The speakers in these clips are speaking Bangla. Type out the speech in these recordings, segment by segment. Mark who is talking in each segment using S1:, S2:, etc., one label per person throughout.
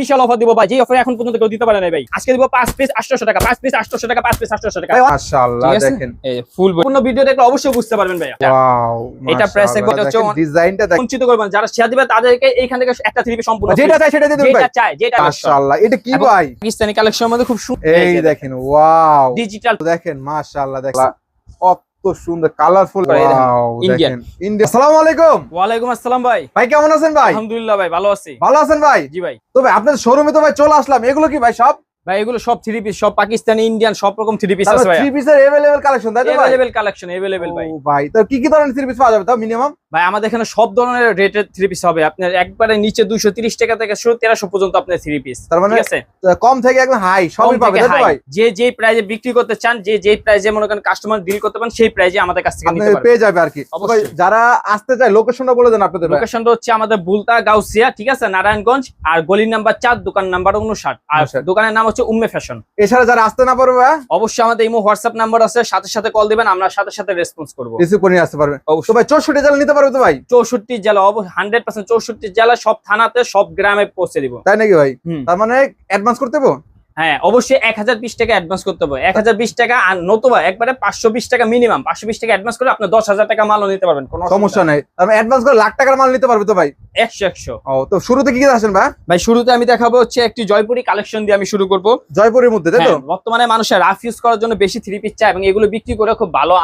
S1: বিশাল অফার দিব ভাই যে অফার এখন পর্যন্ত কেউ দিতে পারে না ভাই। আজকে দিব পাঁচ পিস আটশো টাকা পাঁচ পিস আটশো টাকা পাঁচ পিস আটশো টাকা।
S2: মাশাআল্লাহ? দেখেন।
S1: ফুল পূর্ণ ভিডিও দেখলে অবশ্যই বুঝতে পারবেন ভাই
S2: ওয়াও
S1: এটা price একবার হচ্ছে
S2: ডিজাইনটা দেখেন।
S1: বঞ্চিত করবেন যারা শেয়ার দিবে তাদেরকে এইখান থেকে একটা থ্রি পিস সম্পূর্ণ
S2: যেটা চাই সেটা দিয়ে দেবেন ভাই।
S1: যেটা চাই যেটা
S2: মাশাআল্লাহ এটা কি ভাই?
S1: পাকিস্তানি কালেকশনের মধ্যে খুব সুন্দর।
S2: এই দেখেন ওয়াও
S1: ডিজিটাল
S2: দেখেন মাশাআল্লাহ দেখেন। কত সুন্দর কালারফুল।
S1: দেখেন।
S2: ইন্ডিয়া আসসালামু আলাইকুম।
S1: ওয়ালাইকুম আসসালাম ভাই।
S2: ভাই কেমন আছেন ভাই?
S1: আলহামদুলিল্লাহ ভাই ভালো আছি।
S2: ভালো আছেন ভাই?
S1: জি ভাই।
S2: তো ভাই আপনাদের শোরুমে তো ভাই চলে আসলাম। এগুলো কি ভাই সব?
S1: ভাই এগুলো সব থ্রি পিস সব পাকিস্তানি ইন্ডিয়ান সব রকম থ্রি পিস আছে ভাই
S2: থ্রি পিসের अवेलेबल কালেকশন তাই তো ভাই
S1: अवेलेबल কালেকশন अवेलेबल ভাই
S2: ও ভাই তো কি কি ধরনের থ্রি পিস পাওয়া যাবে তাও মিনিমাম
S1: ভাই আমাদের এখানে সব ধরনের রেটের থ্রি পিস হবে আপনার একবারে নিচে 230 টাকা থেকে শুরু 1300 পর্যন্ত আপনার থ্রি পিস
S2: তার মানে
S1: ঠিক আছে
S2: কম থেকে একদম হাই সবই
S1: কম
S2: পাবে
S1: থেকে
S2: তাই তো
S1: high।
S2: ভাই
S1: যে যে প্রাইজে বিক্রি করতে চান যে যে প্রাইজে মনে করেন কাস্টমার ডিল করতে পারেন সেই প্রাইজে আমাদের কাছ থেকে
S2: আপনি
S1: নিতে পারবেন
S2: পেয়ে যাবে আর কি তো ভাই
S1: অবশ্যই।
S2: যারা আসতে চায় লোকেশনটা বলে দেন আপনাদের ভাই
S1: লোকেশনটা হচ্ছে আমাদের বুলতা গাউসিয়া ঠিক আছে নারায়ণগঞ্জ আর গলির নাম্বার চার দোকান নাম্বার উনষাট আর
S2: 59
S1: দোকানের নাম হচ্ছে উম্মে ফ্যাশন।
S2: এছাড়া যারা আসতে না পারবে
S1: অবশ্যই আমাদের ইমো হোয়াটসঅ্যাপ নাম্বার আছে সাথে সাথে কল দিবেন আমরা সাথে সাথে রেসপন্স করব।
S2: রিসিভ করে নিয়ে আসতে পারবে।
S1: অবশ্যই।
S2: ভাই চৌষট্টি জেলা নিতে পারবে তো ভাই?
S1: চৌষট্টি জেলা হান্ড্রেড পার্সেন্ট চৌষট্টি জেলা সব থানাতে সব গ্রামে পৌঁছে দিব।
S2: তাই নাকি ভাই?
S1: হুম।
S2: তার মানে অ্যাডভান্স করতে হবে
S1: হ্যাঁ অবশ্যই এক হাজার বিশ টাকা অ্যাডভান্স করতে হবে। এক হাজার বিশ টাকা আর নতুবা একবারে পাঁচশো বিশ টাকা মিনিমাম পাঁচশো বিশ টাকা অ্যাডভান্স করে আপনি দশ হাজার টাকা মালও নিতে পারবেন কোনো
S2: সমস্যা নাই। মানে অ্যাডভান্স করে লাখ টাকার মাল নিতে পারবে তো ভাই?
S1: একশো একশো।
S2: ও তো শুরুতে কি আসেন ভাই?
S1: ভাই শুরুতে আমি দেখাবো হচ্ছে একটি জয়পুরি কালেকশন দিয়ে আমি শুরু করব।
S2: জয়পুরের মধ্যে তাই তো?
S1: হ্যাঁ, বর্তমানে মানুষের রাফ ইউজ করার জন্য বেশি থ্রি পিস চায় এবং এগুলো বিক্রি করে খুব ভালো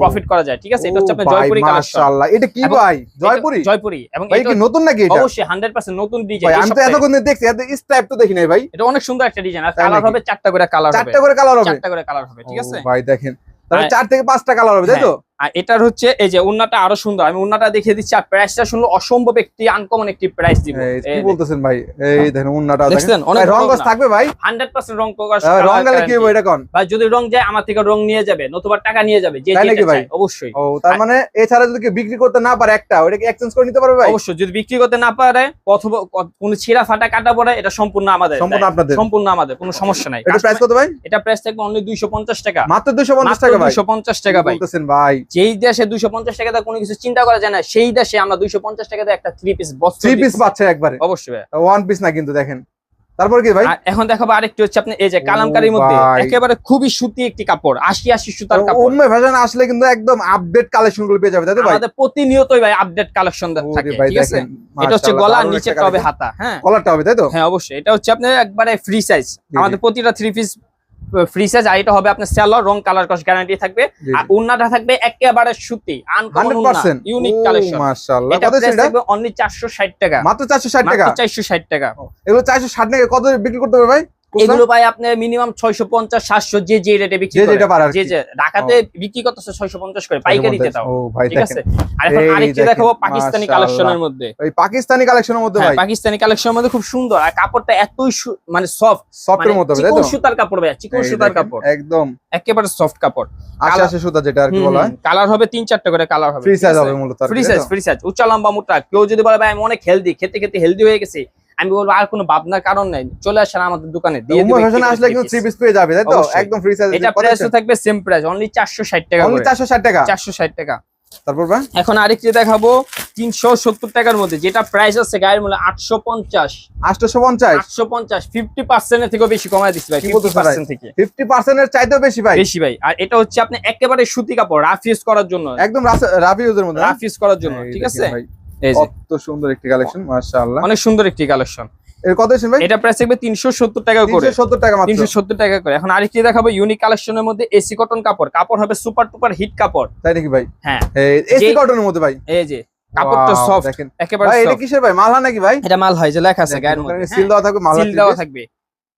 S1: প্রফিট করা যায় ঠিক আছে? এটা হচ্ছে আপনার জয়পুরি কালেকশন
S2: মাশাআল্লাহ। এটা কি ভাই? জয়পুরি?
S1: জয়পুরি। এবং এটা
S2: কি নতুন নাকি এটা?
S1: অবশ্যই হান্ড্রেড পার্সেন্ট নতুন
S2: ভাই
S1: ডিজাইন
S2: আমি তো এতক্ষণ দেখছি এত স্টাইপ তো দেখি নাই ভাই।
S1: এটা অনেক সুন্দর একটা ডিজাইন কালার হবে চারটা করে কালার হবে।
S2: চারটা করে কালার হবে?
S1: চারটা করে কালার হবে ঠিক আছে?
S2: ভাই দেখেন। তাহলে
S1: হ্যাঁ।
S2: চার থেকে পাঁচটা কালার হবে তাই তো?
S1: আর এটার হচ্ছে এই যে উন্নাটা আরও সুন্দর। আমি উন্নাটা দেখিয়ে দিচ্ছি আর প্রাইসটা শুনলে অসম্ভব একটি আনকমন একটি প্রাইস দিব।
S2: কি বলতেছেন ভাই? এই দেখেন উন্নাটা দেখেন।
S1: অনেক
S2: রং
S1: উন্না।
S2: থাকবে ভাই?
S1: হান্ড্রেড পার্সেন্ট রং প্রকাশ
S2: আহ, রং গেলে কি হবে এটা কোন?
S1: বা যদি রং যায় আমার থেকে রং নিয়ে যাবে নতুবা টাকা নিয়ে যাবে যে যেটা
S2: ভাই?
S1: অবশ্যই।
S2: ও তার মানে এছাড়া যদি বিক্রি করতে না পারে একটা ওটাকে এক্সচেঞ্জ করে নিতে পারবে ভাই?
S1: অবশ্যই যদি বিক্রি করতে না পারে অথবা কোনো ছিঁড়া ফাটা কাটা পড়ে এটা সম্পূর্ণ আমাদের
S2: সম্পূর্ণ আপনাদের?
S1: সম্পূর্ণ আমাদের কোনো সমস্যা নাই।
S2: এটা প্রাইস কত ভাই?
S1: এটা প্রাইস থাকবে অনলি দুইশো পঞ্চাশ টাকা।
S2: মাত্র 250
S1: মাত্র
S2: টাকা ভাই?
S1: দুইশো পঞ্চাশ টাকা
S2: কি
S1: ভাই।
S2: বলতেছেন ভাই?
S1: যেই দেশে দুইশো পঞ্চাশ টাকা কোনো কিছু চিন্তা করা যায় না সেই দেশে আমরা দুইশো পঞ্চাশ টাকা একটা থ্রি পিস
S2: থ্রি পিস পাচ্ছে একবারে?
S1: অবশ্যই
S2: ওয়ান পিস না কিন্তু দেখেন। তারপর কি ভাই?
S1: এখন দেখাবো আরেকটি হচ্ছে আপনি এই যে
S2: ও
S1: মধ্যে একেবারে খুবই সুতি একটি কাপড় আশি আশি সুতার কাপড়।
S2: উম্মে ফ্যাশন আসলে কিন্তু একদম আপডেট কালেকশনগুলো পেয়ে যাবে তাই ভাই?
S1: আমাদের প্রতিনিয়তই ভাই আপডেট কালেকশন থাকে ঠিক আছে? এটা হচ্ছে গলা হবে হাতা হ্যাঁ।
S2: কলারটা হবে তাই তো?
S1: হ্যাঁ অবশ্যই। এটা হচ্ছে একবারে ফ্রি সাইজ আমাদের প্রতিটা থ্রি পিস ফ্রি সাইজ আর এটা হবে আপনার সেলর রং কালার কস গ্যারান্টি থাকবে। আর উন্নাটা থাকবে একেবারে সুতি আনকমন ইউনিক কালেকশন
S2: মাশাআল্লাহ। কত সেটা?
S1: থাকবে অনলি 460 টাকা।
S2: মাত্র 460 টাকা?
S1: মাত্র 460 টাকা।
S2: এগুলো 460 টাকা। কত বিক্রি করতে হবে ভাই?
S1: এগুলো ভাই আপনি মিনিমাম 650 700 যে যে রেটে বিক্রি করে যে যে ঢাকাতে বিক্রি করতেছে 650 করে পাইকারিতে তাও
S2: ও
S1: ঠিক আছে? আর এখন আরেকটি দেখাবো পাকিস্তানি কালেকশনের মধ্যে।
S2: এই পাকিস্তানি কালেকশনের মধ্যে
S1: হ্যাঁ
S2: ভাই।
S1: পাকিস্তানি কালেকশনের মধ্যে খুব সুন্দর। আর কাপড়টা এতই মানে সফট
S2: সফটের মধ্যে হবে তাই তো?
S1: সুতার কাপড় ভাই চিকন সুতার কাপড়।
S2: একদম।
S1: একেবারে সফট কাপড়।
S2: আশি
S1: কালার-
S2: সুতা যেটা আর কি বলা হয়।
S1: কালার হবে তিন চারটা করে কালার হবে
S2: ফ্রি সাইজ হবে মূলত
S1: ফ্রি সাইজ ফ্রি সাইজ উচ্চ লম্বা মোটা কেউ যদি বলে ভাই আমি অনেক হেলদি খেতে খেতে হেলদি হয়ে গেছি। আমি বলব আর কোনো ভাবনার কারণ নাই। চলে আসেন আমাদের দোকানে দিয়ে
S2: উম্মে
S1: দিবো
S2: ফ্যাশন
S1: একটি
S2: আসলে কিন্তু থ্রি পিস পেয়ে যাবে তাই তো? একদম ফ্রি সাইজ
S1: এটা প্রাইসও থাকবে সেম প্রাইস অনলি 460 টাকা
S2: অনলি
S1: করে।
S2: 460 টাকা?
S1: 460 টাকা।
S2: তারপর ভাই?
S1: এখন আরেকটি দেখাবো 370 টাকার মধ্যে যেটা প্রাইস আছে গায়ের মূল্য 850
S2: 850
S1: 850 50% এর থেকেও বেশি কমায় দিচ্ছি ভাই
S2: কি বলতেছে ভাই?
S1: 50% থেকে।
S2: 50% এর চাইতেও বেশি ভাই?
S1: বেশি ভাই আর এটা হচ্ছে আপনি একেবারে সুতি কাপড় রাফ ইউজ করার জন্য।
S2: একদম রাফি ইউজের মধ্যে
S1: রাফ ইউজ করার জন্য ঠিক আছে?
S2: কত সুন্দর একটি কালেকশন মাশাআল্লাহ।
S1: অনেক সুন্দর একটি কালেকশন
S2: এর কত আছেন ভাই?
S1: এটা প্রাইস থাকবে 370 টাকা করে।
S2: 370 টাকা মাত্র।
S1: 370 টাকা করে। এখন আরেকটি দেখাবো ইউনিক কালেকশনের মধ্যে এসি কটন কাপড়। কাপড় হবে সুপার টুপার হিট কাপড়।
S2: তাই নাকি ভাই?
S1: হ্যাঁ।
S2: এসি কটনের মধ্যে ভাই?
S1: এই যে কাপড়টা
S2: Wow,
S1: সফট একেবারে
S2: ভাই এটা কিসের ভাই? মালহা নাকি ভাই?
S1: এটা মাল হয় যে লেখা আছে গায়ের মধ্যে।
S2: সিল দেওয়া থাকবে মালহা
S1: সিল দেওয়া থাকবে।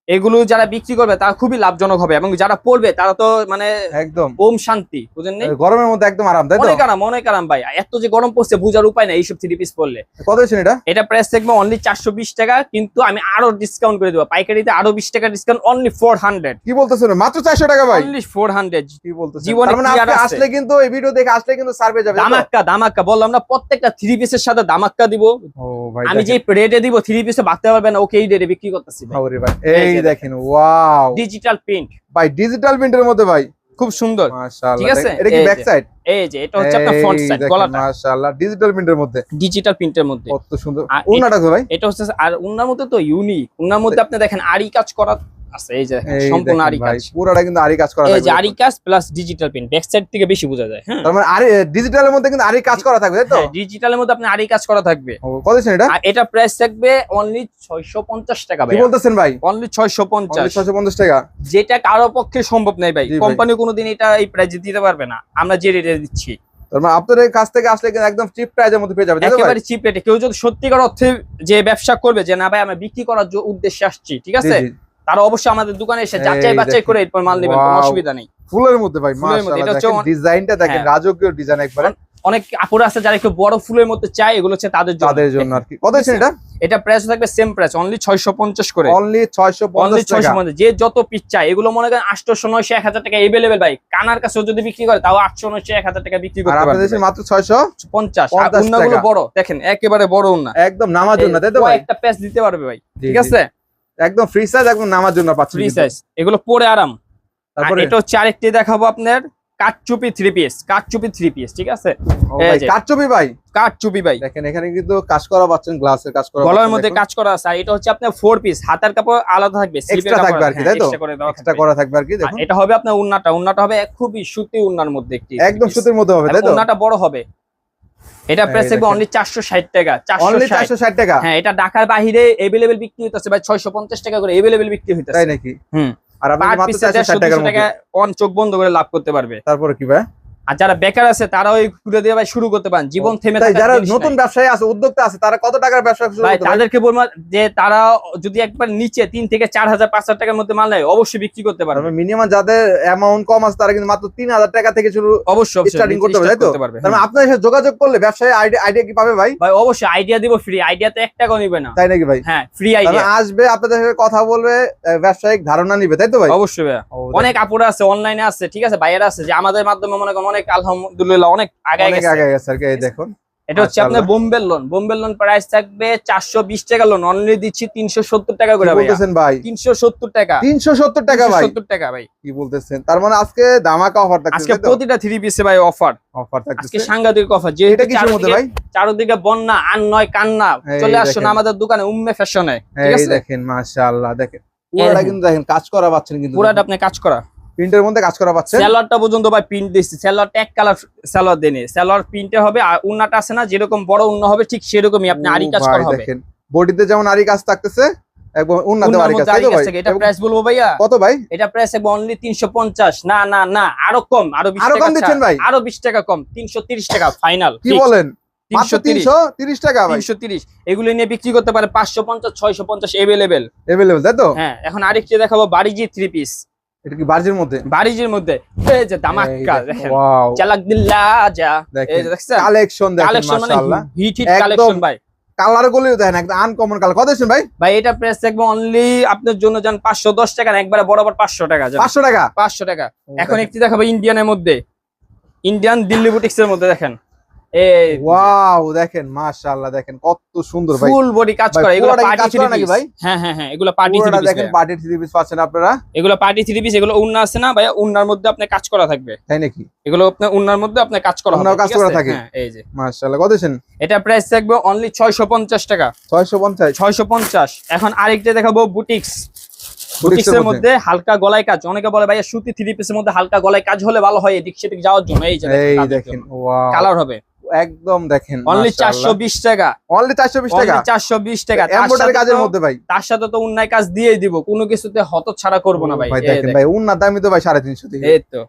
S1: এগুলো যারা বিক্রি করবে তারা খুবই লাভজনক হবে এবং যারা পড়বে তারা তো মানে
S2: একদম।
S1: ওম শান্তি বুঝেন নেই
S2: গরমের মধ্যে একদম আরাম তাই তো?
S1: অনেক আরাম অনেক আরাম ভাই। এত যে গরম পড়ছে বুঝার উপায় নাই এইসব থ্রি পিস পড়লে
S2: কত আছেন এটা?
S1: এটা প্রাইস থাকবে অনলি চারশো বিশ টাকা কিন্তু আমি আরও ডিসকাউন্ট করে দেবো। পাইকারিতে আরও বিশ টাকা ডিসকাউন্ট অনলি ফোর হান্ড্রেড
S2: কি বলতেছেন? মাত্র 400 টাকা ভাই।
S1: অনলি ফোর হান্ড্রেড
S2: কি বলতেছেন?
S1: জীবনে
S2: মানে
S1: আছে?
S2: আসলে কিন্তু এই ভিডিও দেখে আসলে কিন্তু সার্ভে যাবে
S1: দামাক্কা দামাক্কা বললাম না প্রত্যেকটা থ্রি পিসের সাথে দামাক্কা দিব।
S2: ও ভাই
S1: আমি যে। রেটে দিব থ্রি পিসে ভাবতে পারবে না ওকে এই রেটে বিক্রি করতেছি
S2: ওরে ভাই
S1: এই
S2: এই দেখেন ওয়াও।
S1: ডিজিটাল প্রিন্ট
S2: ভাই ডিজিটাল প্রিন্টের মধ্যে ভাই।
S1: খুব সুন্দর।
S2: মাশাআল্লাহ।
S1: ঠিক আছে?
S2: এটা কি ব্যাক সাইড
S1: এই যে এটা হচ্ছে আপনার ফ্রন্ট সাইড গলাটা।
S2: মাশাআল্লাহ। ডিজিটাল প্রিন্টের মধ্যে।
S1: ডিজিটাল প্রিন্টের মধ্যে।
S2: কত সুন্দর।
S1: আর
S2: ওনাটা ভাই।
S1: এটা হচ্ছে আর উনার মধ্যে তো ইউনিক উনার মধ্যে আপনি দেখেন আরি কাজ করা আছে এই যে সম্পূর্ণ আরি কাজ।
S2: পুরোটা কিন্তু আরি কাজ করা
S1: এই যে আরি কাজ plus digital print back side থেকে বেশি বোঝা যায় হ্যাঁ।
S2: তার মানে আরি ডিজিটালের মধ্যে কিন্তু আরি কাজ করা থাকবে তাই তো?
S1: ডিজিটালের মধ্যে আপনি আরি কাজ করা থাকবে।
S2: কত এটা?
S1: এটা প্রাইস থাকবে অনলি 650 টাকা ভাই
S2: কি বলতেছেন ভাই?
S1: অনলি 650
S2: ছয়শো পঞ্চাশ টাকা।
S1: যেটা কারও পক্ষে সম্ভব নাই ভাই। কোম্পানি কোনোদিন এটা এই প্রাইসে দিতে পারবে না। আমরা যে রেটে দিচ্ছি।
S2: মানে আপনাদের কাছ থেকে আসলে কিন্তু একদম চিপ প্রাইজের মধ্যে পেয়ে যাবে
S1: একেবারে চিপ রেটে কেউ যদি সত্যিকার অর্থে যে ব্যবসা করবে যে না ভাই আমি বিক্রি করার উদ্দেশ্যে আসছি। ঠিক আছে। তারা অবশ্যই আমাদের দোকানে এসে
S2: এই
S1: যাচাই বাছাই
S2: দেখেন।
S1: করে এরপর মাল নেবেন কোনো
S2: Wow.
S1: অসুবিধা নেই
S2: ফুলের মধ্যে ভাই
S1: ফুলের মধ্যে, এটা
S2: মাশাআল্লাহ
S1: হচ্ছে
S2: দেখেন
S1: অন-
S2: ডিজাইনটা দেখেন
S1: হ্যাঁ।
S2: রাজকীয় ডিজাইন একবারে
S1: অনেক আপুরা আছে যারা একটু বড় ফুলের মধ্যে চায় এগুলো হচ্ছে তাদের জন্য
S2: তাদের জন্য আর কি কত দিচ্ছেন এটা
S1: এটা প্রাইস থাকবে সেম প্রাইস অনলি 650 করে
S2: অনলি ছয়শো
S1: অনলি
S2: পঞ্চাশ টাকা
S1: 650 যে যত পিস চায় এগুলো মনে করেন 800 900 1000 টাকা अवेलेबल ভাই কানার কাছেও যদি বিক্রি করে তাও 800 900 1000 টাকা বিক্রি
S2: আর
S1: করতে
S2: আপনাদের
S1: পারবে
S2: দেশে মাত্র ছয়শো
S1: 50 আর
S2: 50
S1: উন্নাগুলো
S2: টাকা।
S1: বড় দেখেন একেবারে বড় উন্না
S2: একদম নামার জন্য তাই তো ভাই
S1: একটা প্যাচ দিতে পারবে ভাই
S2: জি,
S1: ঠিক
S2: জি।
S1: আছে
S2: একদম ফ্রি সাইজ একদম নামার জন্য পাচ্ছেন
S1: ফ্রি সাইজ এগুলো পরে আরাম। আর
S2: তারপরে?
S1: এটা হচ্ছে আরেকটি দেখাবো আপনার কাঠচুপি থ্রি পিস কাঠচুপি থ্রি পিস ঠিক আছে? এই
S2: ভাই,
S1: যে।
S2: কাঠচুপি ভাই? দেখেন এখানে কিন্তু কাজ করা পাচ্ছেন গ্লাসের কাজ করা
S1: গলার মধ্যে কাজ করা আছে। আর এটা হচ্ছে আপনার ফোর পিস হাতার কাপড় আলাদা থাকবে
S2: এক্সট্রা থাকবে আর কি
S1: হ্যাঁ,
S2: তাই তো? এক্সট্রা করা থাকবে আর কি দেখুন।
S1: এটা হবে আপনার উন্নাটা। উন্নাটা হবে খুবই সুতি উন্নার মধ্যে একটি
S2: একদম। সুতির মধ্যে হবে তাই তো?
S1: উন্নাটা বড় হবে। এটা প্রাইস থাকবে অনলি চারশো ষাট টাকা চারশো
S2: অনলি চারশো ষাট টাকা?
S1: হ্যাঁ এটা ঢাকার বাইরে এভেলেবেল বিক্রি হইতাছে ভাই ছয়শো পঞ্চাশ টাকা করে अवेलेबल বিক্রি
S2: তাই
S1: হইতেছে
S2: নাকি?
S1: হুম।
S2: আর আপনি মাত্র
S1: পিসে
S2: চারশো
S1: দেড়শো
S2: ষাট টাকার
S1: দুশো
S2: মধ্যে?
S1: টাকা অন চোখ বন্ধ করে লাভ করতে পারবে।
S2: তারপরে কি ভাই?
S1: আর যারা বেকার আছে তারাও এই ঘুরে দিয়ে ভাই শুরু করতে পারেন। জীবন থেমে থাকার
S2: যারা নতুন। ব্যবসায়ী আছে উদ্যোক্তা আছে তারা কত টাকার ব্যবসা শুরু করতে পারে?
S1: তাদেরকে বলব যে তারা যদি একবার নিচে তিন থেকে চার হাজার পাঁচ হাজার টাকার মধ্যে মাল নেয় অবশ্যই বিক্রি করতে পারবে।
S2: মিনিমাম যাদের অ্যামাউন্ট কম আছে তারা কিন্তু মাত্র তিন হাজার টাকা থেকে শুরু
S1: অবশ্যই
S2: starting করতে
S1: start
S2: তাই তো?
S1: পারবে
S2: তার মানে
S1: হ্যাঁ।
S2: আপনার সাথে যোগাযোগ করলে ব্যবসায়ী আইডিয়া কি পাবে ভাই?
S1: ভাই অবশ্যই আইডিয়া দিব ফ্রি আইডিয়াতে এক টাকাও নিবে না।
S2: তাই নাকি ভাই?
S1: হ্যাঁ ফ্রি আইডিয়া
S2: মানে আসবে আপনাদের সাথে কথা বলবে ব্যবসায়িক ধারণা নিবে তাই তো ভাই?
S1: অবশ্যই অনেক আপুরা আছে অনলাইনে আছে ঠিক আছে বাইরে আছে যে আমাদের মাধ্যমে মনে করেন অনেক আলহামদুলিল্লাহ অনেক আগে গেছে।
S2: আগে গেছে আর এই দেখুন।
S1: এটা হচ্ছে আপনার
S2: মাশাআল্লাহ।
S1: Bombay lawn Bombay lawn price থাকবে চারশো বিশ টাকা লোন অনলি দিচ্ছি তিনশো সত্তর টাকা করে
S2: বলতেছেন ভাই?
S1: তিনশো সত্তর টাকা।
S2: তিনশো সত্তর টাকা ভাই?
S1: সত্তর টাকা ভাই।
S2: কি বলতেছেন? তার মানে আজকে ধামাকা অফার
S1: আজকে
S2: থাকছে
S1: প্রতিটা থ্রি পিসে ভাই অফার
S2: অফার
S1: আজকে সাংঘাতিক অফার
S2: এটা
S1: যেহেতু
S2: মধ্যে ভাই?
S1: চারদিকে বন্যা আর নয় কান্না। চলে আসুন। আমাদের দোকানে উম্মে ফ্যাশনে ঠিক আছে?
S2: দেখেন মাশাআল্লাহ দেখেন। পুরোটা কিন্তু দেখেন কাজ করা পাচ্ছেন কিন্তু
S1: পুরাটা আপনি কাজ করা।
S2: প্রিন্টের মধ্যে কাজ করা
S1: স্যালোয়ারটা পর্যন্ত ভাই প্রিন্ট দিচ্ছি স্যালোয়ারটা এক কালার স্যালোয়ার দেনি। স্যালোয়ার প্রিন্টে হবে আর উন্নাটা আছে না যেরকম বড় উন্না হবে ঠিক সেরকমই আপনি আরি কাজ করা হবে।
S2: দেখেন বডিতে যেমন আরি কাজ থাকতেছে একদম উন্নত আরি কাজ
S1: মধ্যে
S2: তাই
S1: আরি
S2: তো
S1: কাজ
S2: ভাই?
S1: থাকে। এটা প্রাইস বলব ভাইয়া?
S2: কত ভাই?
S1: এটা প্রাইস হবে অনলি তিনশো পঞ্চাশ। না না না আরও কম
S2: আরও
S1: আরও
S2: কম দিচ্ছেন ভাই?
S1: আরও বিশ টাকা কম তিনশো তিরিশ টাকা ফাইনাল
S2: কি বলেন?
S1: এগুলো নিয়ে বিক্রি করতে পারে পাঁচশো পঞ্চাশ ছয়শো পঞ্চাশ এভেলেবেল
S2: এভেলেবেল তাই তো?
S1: হ্যাঁ এখন আরেকটি দেখাবো বাড়িজি থ্রি পিস
S2: এটা কি বার্জের মধ্যে?
S1: বাড়িজির মধ্যে। এই যে
S2: ওয়াও।
S1: চালাক দিল্লা যা। এই দেখছেন?
S2: কালেকশন দেখেন
S1: মানে
S2: মাশাআল্লাহ।
S1: হিট হিট কালেকশন ভাই।
S2: কালার গুলিও দেখেন একদম আনকমন কালার কত দিচ্ছেন ভাই?
S1: ভাই এটা প্রাইস থাকবে অনলি আপনার জন্য যান পাঁচশো দশ টাকা না, একবারে বরাবর পাঁচশো টাকা যান
S2: পাঁচশো টাকা?
S1: পাঁচশো টাকা। এখন একটি দেখাবো ইন্ডিয়ানের মধ্যে। ইন্ডিয়ান দিল্লি বুটিক্স এর মধ্যে দেখেন। এই
S2: ওয়াও দেখেন মাশাআল্লাহ দেখেন কত সুন্দর ভাই।
S1: ফুল বডি কাজ করা এগুলো
S2: পার্টি
S1: থ্রি
S2: নাকি
S1: পিস
S2: ভাই?
S1: হ্যাঁ হ্যাঁ হ্যাঁ এগুলো পার্টি থ্রি পিস
S2: দেখেন পার্টি থ্রি পিস পাচ্ছেন আপনারা?
S1: এগুলো পার্টি থ্রি পিস এগুলো উন্না আছে না ভাই উন্নার মধ্যে আপনার কাজ করা থাকবে।
S2: তাই নাকি?
S1: এগুলো আপনার উন্নার মধ্যে আপনার কাজ করা হবে
S2: কাজ করা থাকে?
S1: হ্যাঁ, এই যে।
S2: মাশাআল্লাহ কত দিচ্ছেন?
S1: এটা প্রাইস থাকবে অনলি ছয়শো পঞ্চাশ টাকা।
S2: ছয়শো পঞ্চাশ?
S1: ছয়শো পঞ্চাশ। এখন আরেকটা দেখাবো বুটিক্স
S2: বুটিক্সের
S1: মধ্যে? হালকা গলায় কাজ। অনেকে বলে ভাইয়া সুতি থ্রি পিসের মধ্যে হালকা গলায় কাজ হলে ভালো হয় এদিক সেদিক যাওয়ার জন্য এই যে
S2: দেখেন ওয়াও
S1: কালার হবে।
S2: একদম দেখেন
S1: অনলি চারশো বিশ টাকা।
S2: অনলি চারশো বিশ টাকা?
S1: চারশো বিশ টাকা। তার
S2: এমব্রয়ডারি
S1: সাথে
S2: কাজের মধ্যে ভাই।
S1: তার সাথে তো অন্যায় কাজ দিয়েই দিব। কোনো কিছুতে হত ছাড়া করব না ভাই।
S2: ভাই দেখেন ভাই উন্নার দামই তো ভাই সাড়ে তিনশো থেকে।
S1: এই তো।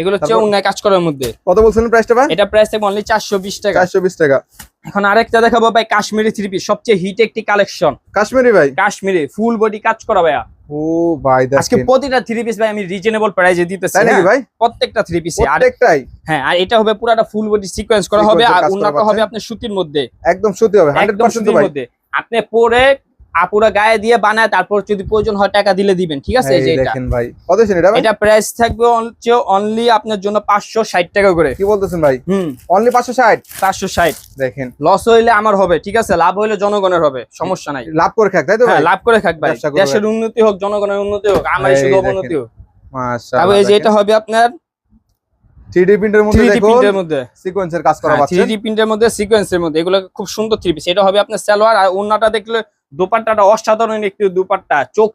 S1: এগুলো হচ্ছে অন্যায় কাজ করার মধ্যে।
S2: কত বলছিলেন প্রাইসটা ভাই?
S1: এটা প্রাইস থাকবে অনলি চারশো বিশ টাকা।
S2: চারশো বিশ টাকা।
S1: এখন আরেকটা দেখাবো ভাই কাশ্মীরি থ্রি পিস সবচেয়ে হিট একটি কালেকশন
S2: কাশ্মীরি ভাই?
S1: কাশ্মীরি ফুল বডি কাজ করা ভাইয়া।
S2: ও ভাই
S1: আজকে প্রতিটা থ্রি পিস ভাই আমি রিজনেবল প্রাইসে দিতেছি
S2: নাকি
S1: হ্যাঁ?
S2: ভাই?
S1: প্রত্যেকটা থ্রি পিসে
S2: প্রত্যেকটাই?
S1: হ্যাঁ আর এটা হবে পুরোটা ফুল বডি সিকোয়েন্স করা হবে আর উন্নত হবে আপনার সুতির মধ্যে।
S2: একদম সত্যি হবে হান্ড্রেড
S1: একদম
S2: পার্সেন্ট
S1: সুতির
S2: ভাই।
S1: মধ্যে। আপনি পরে আপুরা গায়ে দিয়ে বানায় তারপর যদি প্রয়োজন হয় টাকা দিলে দিবেন ঠিক আছে? এটা।
S2: দেখেন ভাই কত এটা
S1: এটা প্রাইস থাকবে হচ্ছে অনলি আপনার জন্য পাঁচশো ষাট টাকা করে।
S2: কি বলতেছেন ভাই?
S1: হুম।
S2: অনলি পাঁচশো ষাট?
S1: পাঁচশো ষাট।
S2: দেখেন।
S1: লস হইলে আমার হবে ঠিক আছে? লাভ হইলে জনগণের হবে সমস্যা নাই।
S2: লাভ করে খাক তাই তো
S1: হ্যাঁ
S2: ভাই?
S1: লাভ করে থাক ভাই। দেশের উন্নতি হোক জনগণের উন্নতি হোক আমার শুধু। অবনতি হোক।
S2: মাশাআল্লাহ
S1: তবে এই যে এটা হবে আপনার
S2: থ্রি প্রিন্টের মধ্যে
S1: প্রিন্টের
S2: সিকোয়েন্সের কাজ করা
S1: থ্রি
S2: পাচ্ছেন।
S1: প্রিন্টের মধ্যে সিকোয়েন্সের মধ্যে এগুলো খুব সুন্দর থ্রি পিস এটা হবে আপনার সালোয়ার আর ওন্নাটা দেখলে দোপাট্টাটা অসাধারণ একটি দোপাট্টা। চোখ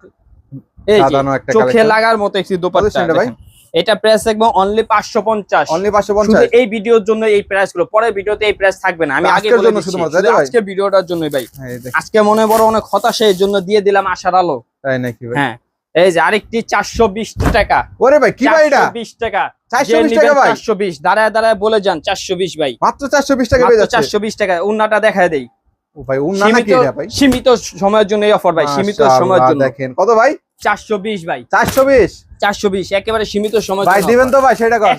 S1: চোখে লাগার মতো একটি দোপাট্টা
S2: ভাই?
S1: এটা প্রাইস একদম অনলি পাঁচশো পঞ্চাশ।
S2: অনলি পাঁচশো
S1: শুধু
S2: পঞ্চাশ
S1: এই ভিডিওর জন্য এই প্রাইসগুলো পরের ভিডিওতে এই প্রাইস থাকবে না। আমি আগে
S2: জন্য শুধুমাত্র?
S1: আজকে ভিডিওটার জন্য ভাই। আজকে মনে বড় অনেক হতাশা এই জন্য দিয়ে দিলাম আশার আলো।
S2: তাই নাকি ভাই?
S1: হ্যাঁ। এই যে আরেকটি চারশো বিশ টাকা।
S2: ওরে ভাই কি ভাই এটা?
S1: বিশ টাকা।
S2: 420 টাকা ভাই?
S1: দাঁড়ায় দাঁড়ায় বলে যান চারশো বিশ ভাই।
S2: মাত্র চারশো বিশ টাকা পেয়ে যাচ্ছে
S1: চারশো বিশ টাকা। উন্নাটা দেখায় দেই।
S2: ও ভাই উন্না নাকি
S1: সীমিত
S2: এটা ভাই?
S1: সীমিত সময়ের জন্য এই অফার ভাই সীমিত সময়ের জন্য।
S2: দেখেন কত ভাই?
S1: চারশো বিশ ভাই।
S2: চারশো বিশ?
S1: চারশো বিশ একেবারে সীমিত সময়
S2: ভাই দিবেন তো ভাই সেটা কর।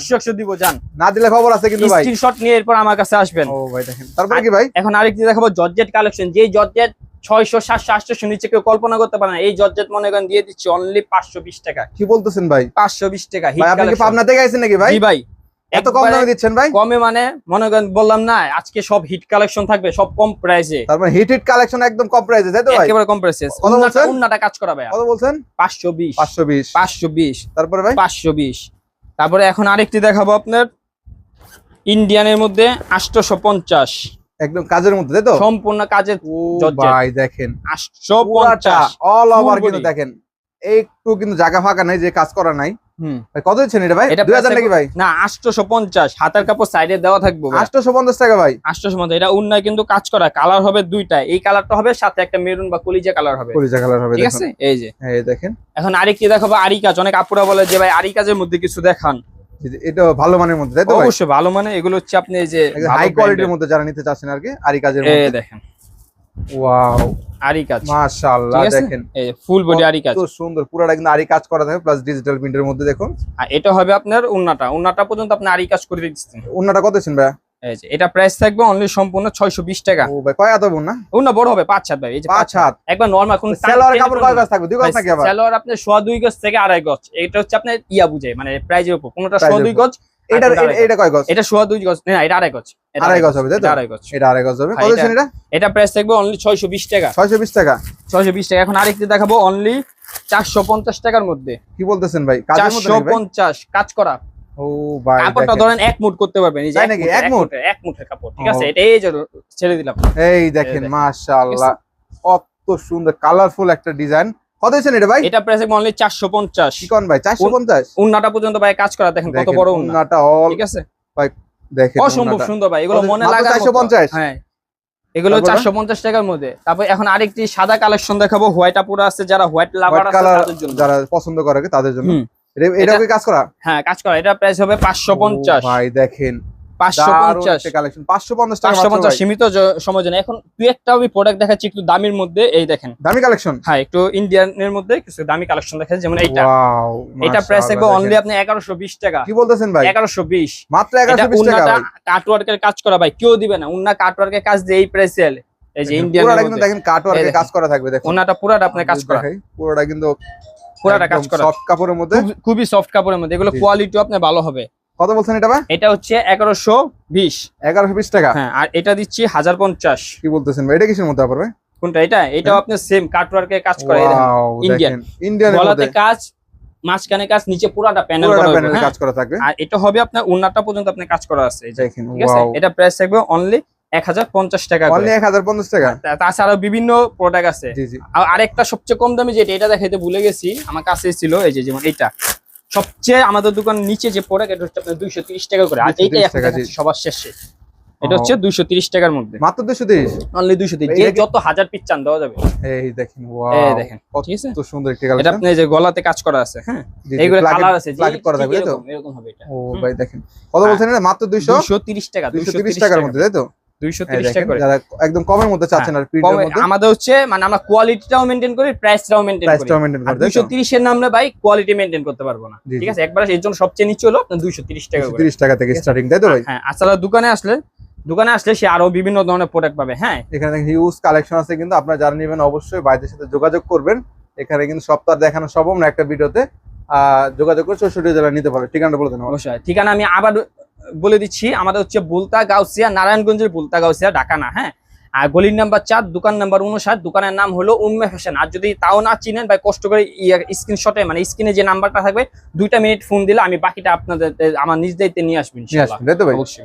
S1: দিব যান।
S2: না দিলে খবর আছে কিন্তু ভাই।
S1: স্ক্রিনশট নিয়ে এরপর আমার কাছে আসবেন।
S2: ও ভাই দেখেন। তারপরে কি ভাই?
S1: এখন আরেকটি দেখাবো জর্জেট কালেকশন যে জর্জেট ছয়শো সাতশো আটশো নিচে কেউ কল্পনা করতে পারে না। এই জর্জেট মনে করেন দিয়ে দিচ্ছি অনলি পাঁচশো বিশ টাকা।
S2: কি বলতেছেন ভাই?
S1: পাঁচশো বিশ টাকা হিট
S2: ভাই আপনি কি পাবনা থেকে আইছেন নাকি ভাই?
S1: জি ভাই।
S2: এত কম দামে দিচ্ছেন ভাই?
S1: কমে মানে মনে করেন বললাম না আজকে সব হিট কালেকশন থাকবে সব কম প্রাইসে
S2: তারপর হিট হিট কালেকশন একদম কম প্রাইসে তাই তো ভাই?
S1: একেবারে কম প্রাইসে
S2: কত বলছেন?
S1: উন্নাটা কাজ করা ভাই
S2: কত বলছেন?
S1: পাঁচশো বিশ।
S2: পাঁচশো বিশ।
S1: পাঁচশো বিশ।
S2: তারপরে ভাই?
S1: পাঁচশো বিশ। তারপরে এখন আরেকটি দেখাবো আপনার। ইন্ডিয়ানের মধ্যে আটশোশো পঞ্চাশ।
S2: একদম কাজের মধ্যে তাই তো?
S1: সম্পূর্ণ কাজের
S2: ভাই দেখেন।
S1: আটশো
S2: পুরাটা
S1: পঞ্চাশ
S2: অল ওভার কিন্তু দেখেন একটু কিন্তু জায়গা ফাঁকা নাই যে কাজ করা নাই। কত দিচ্ছেন এটা ভাই?
S1: এটা
S2: দুই হাজার নাকি ভাই?
S1: না পঞ্চাশ হাতের কাপড় সাইডে দেওয়া থাকব
S2: আটশোশো পঞ্চাশ টাকা ভাই।
S1: পঞ্চাশ এটা উন্নয় কিন্তু কাজ করা। কালার হবে দুইটা। এই কালারটা হবে সাথে একটা মেরুন বা কলিজা কালার হবে।
S2: কালার হবে
S1: ঠিক আছে? এই যে।
S2: হ্যাঁ এই দেখেন।
S1: এখন আরেকটি দেখাবো আরি কাজ অনেক আপুরা বলে যে ভাই আরি কাজের মধ্যে কিছু দেখান।
S2: এটা ভালো মানের মধ্যে তাই তো
S1: অবশ্যই ভালো মানে এগুলো হচ্ছে আপনি এই যে
S2: হাই কোয়ালিটির মধ্যে যারা নিতে চাচ্ছেন আর কি আরি কাজের মধ্যে।
S1: দেখেন।
S2: ওয়াও
S1: আরি কাজ
S2: মাশাআল্লাহ দেখেন।
S1: এই ফুল বডি আরি কাজ
S2: কত সুন্দর পুরোটা কিন্তু আরি কাজ করা থাকে প্লাস ডিজিটাল প্রিন্টের মধ্যে দেখুন।
S1: আর এটা হবে আপনার উন্নাটা। উন্নাটা পর্যন্ত আপনি আরি কাজ করে দিচ্ছেন।
S2: অন্যটা কত ছিল ভাই
S1: এই যে এটা প্রাইস থাকবে অনলি সম্পূর্ণ ছয়শো বিশ টাকা।
S2: ও ভাই কয় না
S1: উন্না? বড় হবে পাঁচ হাত ভাই এই যে
S2: পাঁচ হাত।
S1: একবার নর্মাল কোন
S2: সেলোয়ার কাপড় কয় গজ থাকবে? দুই গজ নাকি আবার?
S1: সেলোয়ার আপনি সোয়া দুই গজ থেকে আড়াই গজ। এটা হচ্ছে আপনার ইয়া বুঝে মানে প্রাইজের উপর। কোনটা
S2: Price
S1: সোয়া দুই
S2: উপর।
S1: গজ আর
S2: এটা এটা কয় গজ?
S1: এটা সোয়া দুই গজ। না এটা আড়াই গজ। এটা
S2: আড়াই গজ হবে তাই তো?
S1: এটা আড়াই গজ।
S2: এটা আড়াই গজ হবে। কত
S1: এটা-
S2: ছিল এটা?
S1: এটা প্রাইস থাকবে অনলি ছয়শো বিশ টাকা।
S2: ছয়শো বিশ টাকা?
S1: ছয়শো বিশ টাকা। এখন আরেকটি দেখাবো অনলি চারশো পঞ্চাশ টাকার মধ্যে।
S2: কি বলতেছেন ভাই? কাজের মধ্যে
S1: কাজ করা।
S2: ও ভাই
S1: কাপড়টা ধরেন এক মুঠ করতে পারবেন। এই যে এক? মুঠে,
S2: এক
S1: কাপড় ঠিক আছে? এটা এই যে ছেড়ে দিলাম।
S2: এই দেখেন। মাশাআল্লাহ। কত সুন্দর কালারফুল একটা ডিজাইন কত দিচ্ছেন এটা ভাই?
S1: এটা প্রাইস অনলি চারশো পঞ্চাশ।
S2: কি কোন ভাই? চারশো পঞ্চাশ?
S1: উন্নাটা পর্যন্ত ভাই কাজ করা দেখেন কত বড়
S2: উন্নাটা অল
S1: ঠিক আছে?
S2: দেখেন
S1: অসম্ভব সুন্দর ভাই এগুলো মনে লাগা
S2: 450?
S1: হ্যাঁ। এগুলো
S2: তারপরে?
S1: চারশো পঞ্চাশ টাকার মধ্যে। তারপর এখন আরেকটি সাদা কালেকশন দেখাবো হোয়াইট আপুরা আছে যারা হোয়াইট লাভার আছে
S2: কালার
S1: তাদের জন্য।
S2: যারা পছন্দ করে তাদের জন্য। এটা- এটা কি কাজ করা?
S1: হ্যাঁ কাজ করা। এটা প্রাইস হবে পাঁচশো পঞ্চাশ।
S2: ও ভাই দেখেন।
S1: সীমিত জন্য। এখন তুই একটা আমি প্রোডাক্ট দেখাচ্ছি একটু দামির মধ্যে এই দেখেন।
S2: দামি কালেকশন
S1: হ্যাঁ একটু ইন্ডিয়ানের মধ্যে কিছু দামি কালেকশন দেখাচ্ছি যেমন এইটা। এটা প্রাইস থাকবে অনলি আপনি এগারোশো বিশ টাকা।
S2: কি বলতেছেন ভাই?
S1: এগারোশো বিশ।
S2: মাত্র এগারোশো টাকা
S1: কাটওয়ার্কের কাজ করা ভাই কেউ দিবে না। উন্না কাটওয়ার্কের কাজ দিয়ে এই প্রাইসে এই যে ইন্ডিয়ান
S2: কিন্তু দেখেন
S1: দেখেন।
S2: কাজ করা থাকবে দেখুন।
S1: উন্নাটা পুরাটা আপনার কাজ করা।
S2: পুরোটা কিন্তু
S1: পুরাটা কাজ করা।
S2: সফট কাপড়ের মধ্যে।
S1: খুবই সফট কাপড়ের মধ্যে। এগুলো। কোয়ালিটিও আপনার ভালো হবে।
S2: কত বলছেন এটা ভাই?
S1: এটা হচ্ছে এগারোশো বিশ।
S2: এগারোশো বিশ টাকা।
S1: হ্যাঁ আর এটা দিচ্ছি হাজার পঞ্চাশ।
S2: কি বলতেছেন ভাই? এটা কিসের মধ্যে ভাই?
S1: কোনটা? এটা? এটাও আপনার সেম কাটওয়ার্কের কাজ করা Indian।
S2: দেখেন
S1: গলাতে কাজ মাঝখানে কাজ নিচে পুরাটা প্যানেল
S2: কাজ করা থাকবে।
S1: হ্যাঁ। আর এটা হবে আপনার উন্নাটা পর্যন্ত আপনার কাজ করা আছে এই
S2: দেখেন
S1: ঠিক আছে? এটা প্রাইস থাকবে অনলি এক হাজার পঞ্চাশ টাকা
S2: এক হাজার পঞ্চাশ টাকা।
S1: তা- তাছাড়াও বিভিন্ন প্রোডাক্ট আছে। আর আরেকটা সবচেয়ে কম দামি যেটা এটা দেখাইতে ভুলে গেছি আমার কাছে ছিল এই যে যেমন এইটা। সবচেয়ে আমাদের দোকান নিচে যে প্রোডাক্ট এটা হচ্ছে আপনার দুইশো তিরিশ টাকা করে। আর এইটাই সবার শেষে। এটা হচ্ছে দুইশো তিরিশ টাকার মধ্যে।
S2: মাত্র তিরিশ?
S1: অনলি দুইশো তিরিশ। যত হাজার পিস চান দেওয়া যাবে।
S2: এই দেখেন
S1: এই দেখেন ঠিক আছে?
S2: সুন্দর একটি
S1: এটা আপনি এই যে গলাতে কাজ করা আছে হ্যাঁ? এইগুলো কালার আছে।
S2: করা তো?
S1: এরকম হবে এটা।
S2: ও ভাই দেখেন। কত বলছেন মাত্র দুইশো?
S1: দুইশো তিরিশ টাকা
S2: দুইশো
S1: দুইশো
S2: তিরিশ টাকার মধ্যে তাই তো?
S1: দুইশো
S2: এই
S1: তিরিশ টাকা করে।
S2: যারা একদম কমের মধ্যে চাচ্ছেন আর প্রিন্টের মধ্যে।
S1: আমাদের হচ্ছে মানে আমরা কোয়ালিটিটাও করি প্রাইসটাও
S2: প্রাইসটাও মেইনটেইন
S1: তিরিশের নামলে ভাই কোয়ালিটি করতে পারব না। ঠিক আছে? একবার এর জন্য সবচেয়ে নিচে হলো টাকা করে।
S2: 230 টাকা থেকে স্টার্টিং তাই তো ভাই?
S1: হ্যাঁ আসলে দোকানে আসলে দোকানে আসলে সে আরও বিভিন্ন ধরনের প্রোডাক্ট পাবে হ্যাঁ?
S2: এখানে হিউজ কালেকশন আছে কিন্তু আপনারা যারা নেবেন অবশ্যই বাইরের সাথে যোগাযোগ করবেন। এখানে কিন্তু সপ্তাহ দেখানো সম্ভব না একটা ভিডিওতে। যোগাযোগ করে চৌষট্টি জেলা নিতে পারবে। ঠিকানা বলে দেন
S1: অবশ্যই। ঠিকানা আমি আবার বলে দিচ্ছি আমাদের হচ্ছে বুলতা গাউসিয়া নারায়ণগঞ্জের বুলতা গাউসিয়া ঢাকা না হ্যাঁ? আর গলির নাম্বার চার দোকান নাম্বার উনষাট দোকানের নাম হলো উম্মে ফ্যাশন আর যদি তাও না চিনেন ভাই কষ্ট করে স্ক্রিনশটে মানে স্ক্রিনে যে নাম্বারটা থাকবে দুইটা মিনিট ফোন দিলে আমি বাকিটা আপনাদের আমার নিজ দায়িত্বে নিয়ে আসবেন অবশ্যই।